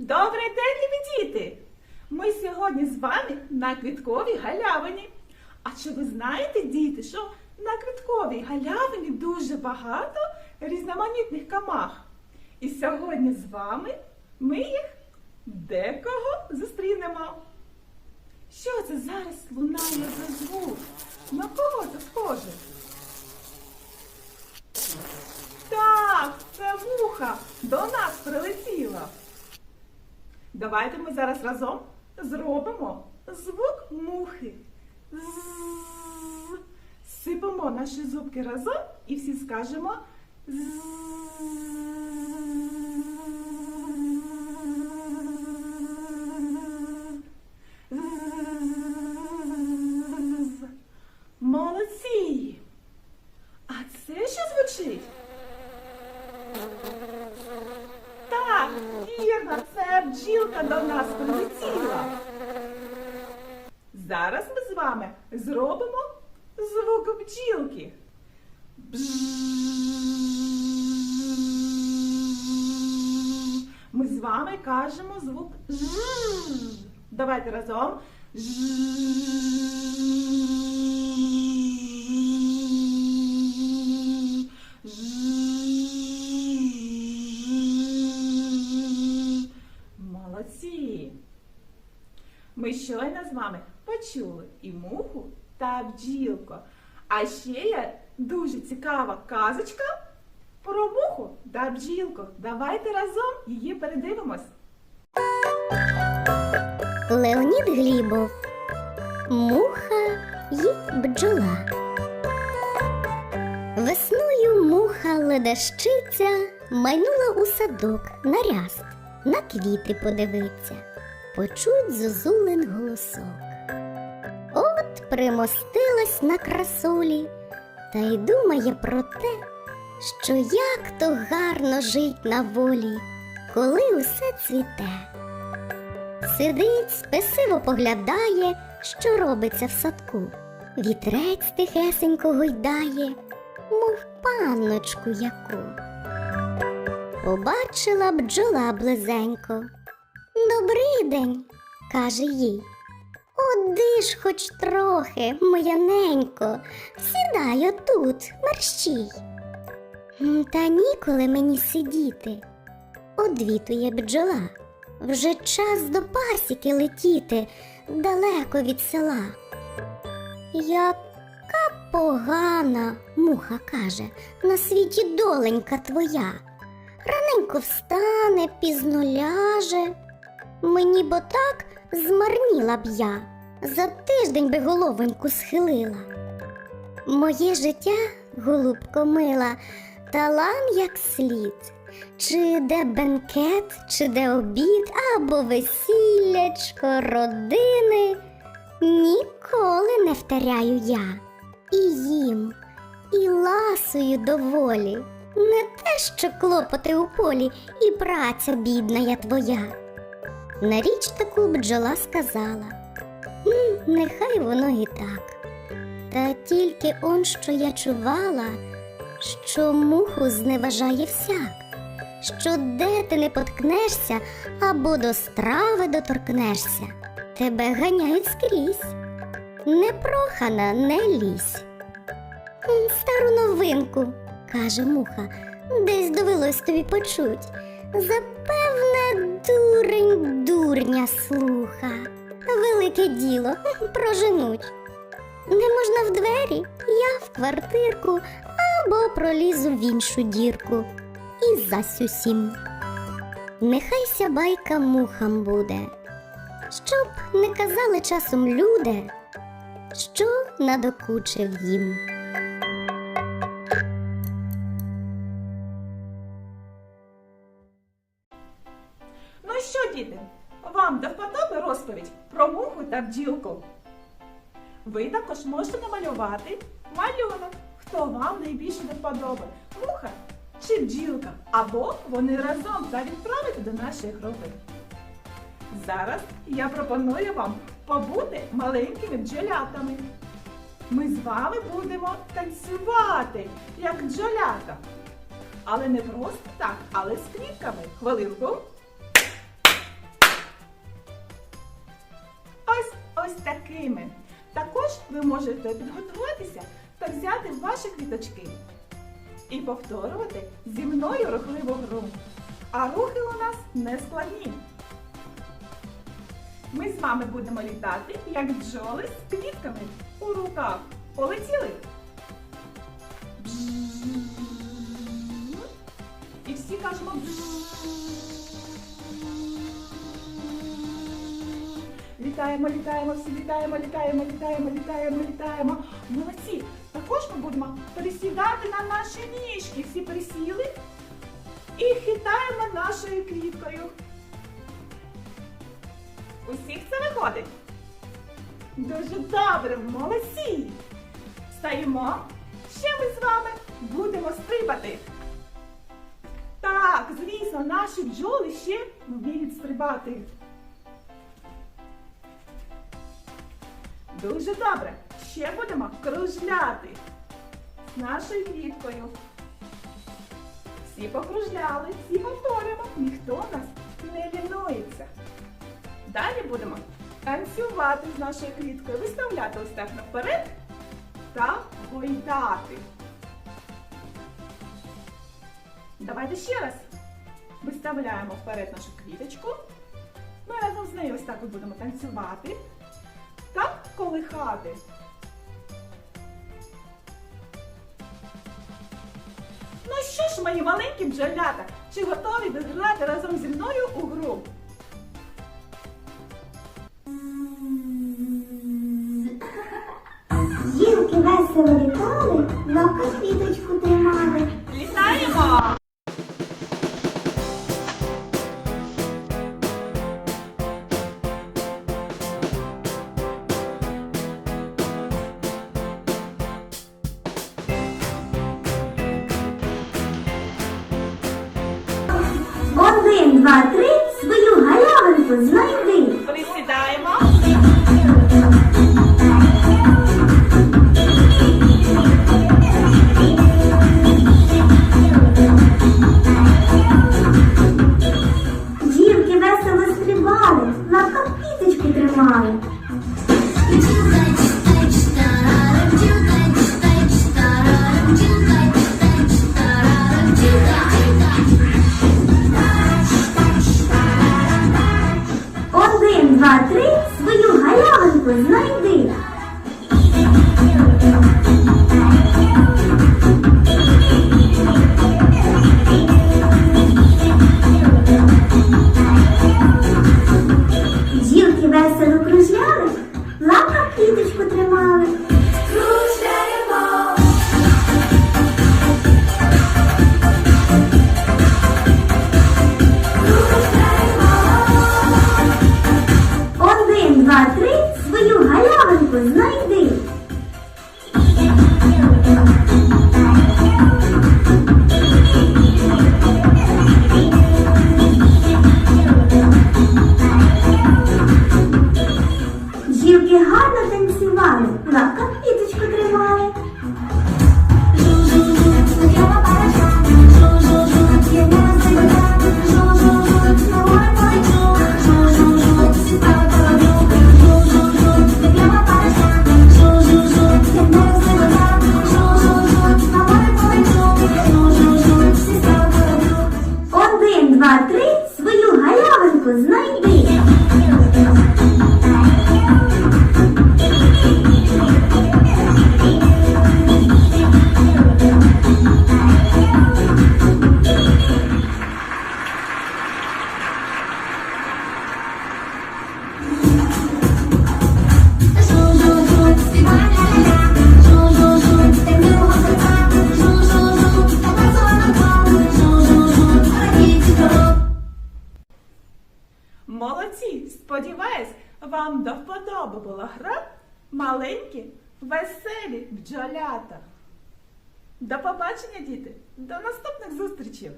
Добрий день, любі діти! Ми сьогодні з вами на квітковій галявині. А чи ви знаєте, діти, що на квітковій галявині дуже багато різноманітних камах? І сьогодні з вами ми їх декого зустрінемо. Що це зараз лунає за звук? На кого це схоже? Так, це муха до нас прилетіла. Давайте ми зараз разом зробимо звук мухи. Сипемо наші зубки разом і всі скажемо. Молодці! А це що звучить? Так, вірно, це бджілка до нас прилетіла. Зараз ми з вами зробимо звук бджілки. Ми з вами кажемо звук ж. Давайте разом. Ж. Молодці! Ми щойно з вами почули і муху та бджілку. А ще є дуже цікава казочка про муху та бджілку. Давайте разом її передивимось. Леонід Глібов Муха й бджола. Весною муха ледащиця майнула у садок на ряст, на квіти подивиться, почуть зозулин голосок. От примостилась на красулі та й думає про те, що як то гарно жить на волі, коли усе цвіте. Сидить, спесиво поглядає, що робиться в садку. Вітрець тихесенько гойдає, мов панночку яку. Побачила бджола близенько. Добрий день, каже їй. Оди ж хоч трохи, моя ненько, сідай отут, мерщій. Та ніколи мені сидіти, одвітує бджола. Вже час до пасіки летіти далеко від села. Яка погана, муха каже, на світі доленька твоя. Раненько встане, пізно ляже. Мені бо так змарніла б я, за тиждень би головоньку схилила. Моє життя, голубко мила, талан як слід. Чи де бенкет, чи де обід, або весіллячко, родини. Ніколи не втаряю я. І їм, і ласую доволі. Не те, що клопоти у полі, і праця бідна я твоя. На річ таку бджола сказала «М, нехай воно і так. Та тільки он, що я чувала, що муху зневажає всяк, що де ти не поткнешся або до страви доторкнешся, тебе ганяють скрізь. Непрохана, не лізь. Стару новинку, каже муха, десь довелось тобі почуть. Запевне, дурень дурня слуха. Велике діло проженуть. Не можна в двері, я в квартирку або пролізу в іншу дірку. І зась усім. Нехай ся байка мухам буде, щоб не казали часом люди, що надокучив їм. Та? Ви також можете намалювати малюнок, хто вам найбільше до вподоби. Муха чи бджілка, або вони разом та відправити до нашої групи. Зараз я пропоную вам побути маленькими бджолятами. Ми з вами будемо танцювати, як бджолята. Але не просто так, але з квітками. Хвилинку. Такими. Також ви можете підготуватися та взяти ваші квіточки і повторювати зі мною рухливу гру. А рухи у нас не складні. Ми з вами будемо літати, як бджоли з квітками у руках. Полетіли? І всі кажемо. Літаємо, літаємо, всі літаємо, літаємо, літаємо, літаємо, літаємо. Молодці! Також ми будемо присідати на наші ніжки. Всі присіли і хитаємо нашою квіткою. Усіх це виходить? Дуже добре, молодці! Стаємо. Ще ми з вами будемо стрибати. Так, звісно, наші бджоли ще вміють стрибати. Дуже добре. Ще будемо кружляти з нашою квіткою. Всі покружляли, всі повторюємо, ніхто у нас не лінується. Далі будемо танцювати з нашою квіткою, виставляти ось так наперед та гойдати. Давайте ще раз виставляємо вперед нашу квіточку. Ми разом з нею ось так будемо танцювати та колихати. Ну що ж, мої маленькі бджолята, чи готові ви грати разом зі мною у гру? Жінки весело літали, лапка квіточку тримали. Літаємо! Два, три, свою галявинку знайди. Присідаємо. Жінки гарно танцювали, лапка квіточку Сподіваюсь, вам до вподоби була гра маленькі, веселі бджолята. До побачення, діти! До наступних зустрічей!